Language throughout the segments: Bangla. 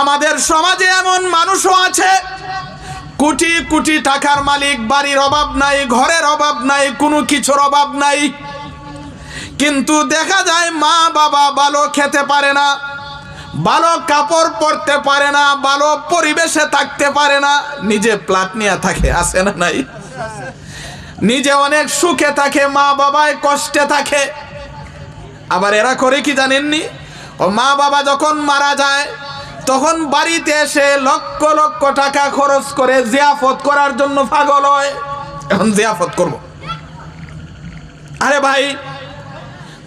আমাদের সমাজে এমন মানুষও আছে। কোটি কোটি টাকার মালিক, বাড়ির অভাব নাই, ঘরের অভাব নাই, কোনো কিছুর অভাব নাই। কিন্তু দেখা যায় মা বাবা ভালো খেতে পারে না, ভালো কাপড় পরতে পারে না, ভালো পরিবেশে থাকতে পারে না। নিজে প্লাট নিয়ে থাকে আসে না নাই? নিজে অনেক সুখে থাকে, মা বাবায় কষ্টে থাকে। আবার এরা করে কি জানেননি? ও মা বাবা যখন মারা যায় তখন বাড়িতে এসে লক্ষ লক্ষ টাকা খরচ করে জিয়াফত করার জন্য পাগল হয়। এখন জিয়াফত করব। আরে ভাই,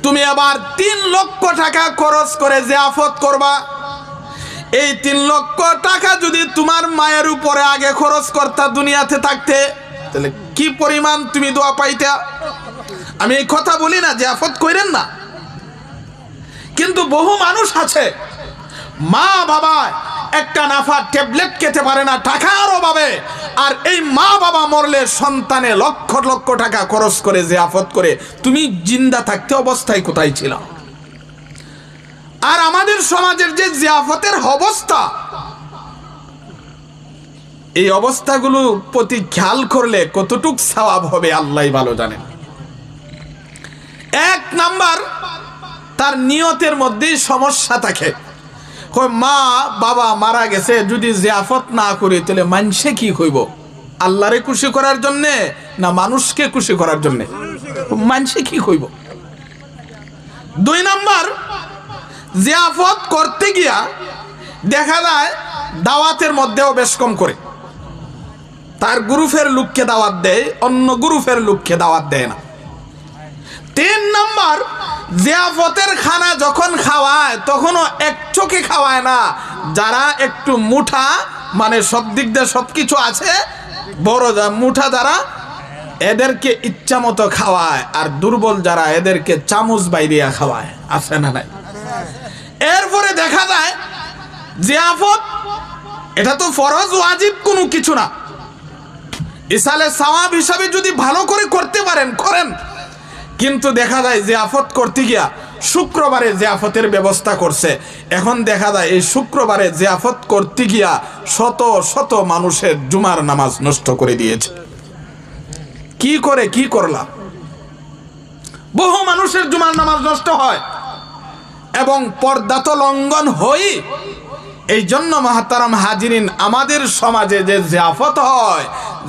তুমি আবার তিন লক্ষ টাকা খরচ করে জিয়াফত করবা। এই তিন লক্ষ টাকা যদি তোমার মায়ের উপরে আগে খরচ করতা দুনিয়াতে থাকতে, তাহলে কি পরিমাণ তুমি দোয়া পাইতা? আমি এই কথা বলি না, জিয়াফত কইরেন না। কিন্তু বহু মানুষ আছে মা বাবা একটা নাফা ট্যাবলেট খেতে পারে না টাকার অভাবে। আর এই মা বাবা মরলে সন্তানে লক্ষ লক্ষ টাকা খরচ করে যে আফত করে। তুমি জিন্দা থাকতে অবস্থায় কোথায় ছিল? আর আমাদের সমাজের যে জিয়াফতের অবস্থা, এই অবস্থাগুলো প্রতি খেয়াল করলে কতটুক সওয়াব হবে আল্লাহ ভালো জানেন। এক নাম্বার, তার নিয়তের মধ্যেই সমস্যা থাকে। কয়, মা, বাবা মারা গেছে, যদি জিয়াফত না করি, তাহলে মানুষে কি কইব? আল্লাহরে খুশি করার জন্যে না মানুষকে খুশি করার জন্যে? মানুষে কি কইব? দুই নাম্বার, জিয়াফত করতে গিয়া দেখা যায় দাওয়াতের মধ্যেও বেশ কম করে। তার গ্রুপের লোককে দাওয়াত দেয়, অন্য গ্রুপের লোককে দাওয়াত দেয় না। তিন নম্বর জিয়াফতের খানা যখন খাওয়ায়, তখনও এক চোখে খাওয়ায় না। যারা একটু মুঠা মানে সব দিক দিয়ে সব কিছু আছে, বড় যা মুঠা যারা, এদেরকে ইচ্ছা মতো খাওয়ায়, আর দুর্বল যারা, এদেরকে চামচ বাইরিয়া খাওয়ায়। আছে না নাই? এরপরে দেখা যায়, জিয়াফত, এটা তো ফরজ, ওয়াজিব কোনো কিছু না। ইসালে সওয়াব হিসাবে যদি ভালো করে করতে পারেন, করেন। কিন্তু দেখা যায় যে আফত করতে গিয়া শুক্রবারে যে আফতের ব্যবস্থা করছে। এখন দেখা যায় এই শুক্রবারে যে আফত করতে গিয়া শত শত মানুষের জুমার নামাজ নষ্ট করে দিয়েছে। কি করে, কি করলাম? বহু মানুষের জুমার নামাজ নষ্ট হয় এবং পর্দা তো লঙ্ঘন হই। এই জন্য মহাতারাম হাজিরিন, আমাদের সমাজে যে জিয়াফত হয়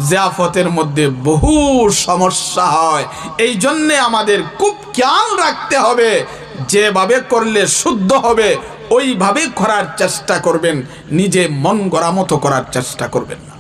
জিয়াফতের মধ্যে বহু সমস্যা হয়। এই জন্যে আমাদের খুব খেয়াল রাখতে হবে, যেভাবে করলে শুদ্ধ হবে, ওইভাবে করার চেষ্টা করবেন, নিজে মন গড়া মতো করার চেষ্টা করবেন না।